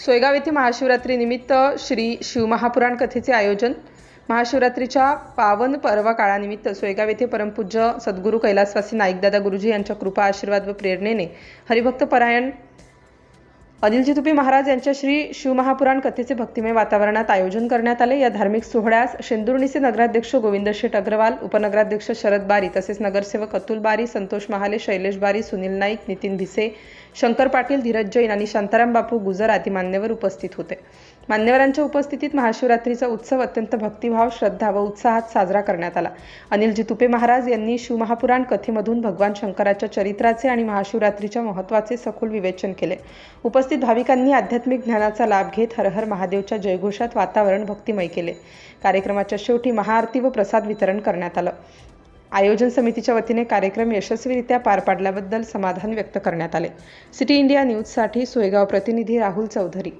सोयगाव येथे महाशिवरात्री निमित्त श्री शिवमहापुराण कथेचे आयोजन. महाशिवरात्रीच्या पावन पर्व काळानिमित्त सोयगाव येथे परमपूज्य सद्गुरू कैलासवासी नाईकदादा गुरुजी यांच्या कृपा आशीर्वाद व प्रेरणेने हरिभक्त परायण अनिलजी तुपे महाराज यांच्या श्री शिवमहापुराण कथेचे भक्तिमय वातावरणात आयोजन करण्यात आले. या धार्मिक सोहळ्यास शेंदुर्णीचे नगराध्यक्ष गोविंद शेठ अग्रवाल उपनगराध्यक्ष शरद बारी तसेच नगरसेवक अतुल बारी संतोष महाले शैलेश बारी सुनील नाईक नितीन भिसे शंकर पाटील धीरज जैन आणि शांताराम बापू गुजर आदी मान्यवर उपस्थित होते. मान्यवरांच्या उपस्थितीत महाशिवरात्रीचा उत्सव अत्यंत भक्तिभाव श्रद्धा व उत्साहात साजरा करण्यात आला. अनिलजी तुपे महाराज यांनी शिवमहापुराण कथेमधून भगवान शंकराच्या चरित्राचे आणि महाशिवरात्रीच्या महत्त्वाचे सखोल विवेचन केले. उपस्थित भाविकांनी आध्यात्मिक ज्ञानाचा लाभ घेत हरहर महादेवच्या जयघोषात वातावरण भक्तिमय केले. कार्यक्रमाच्या शेवटी महाआरती व प्रसाद वितरण करण्यात आलं. आयोजन समितीच्या वतीने कार्यक्रम यशस्वीरित्या पार पाडल्याबद्दल समाधान व्यक्त करण्यात आले. सिटी इंडिया न्यूजसाठी सोयगाव प्रतिनिधी राहुल चौधरी.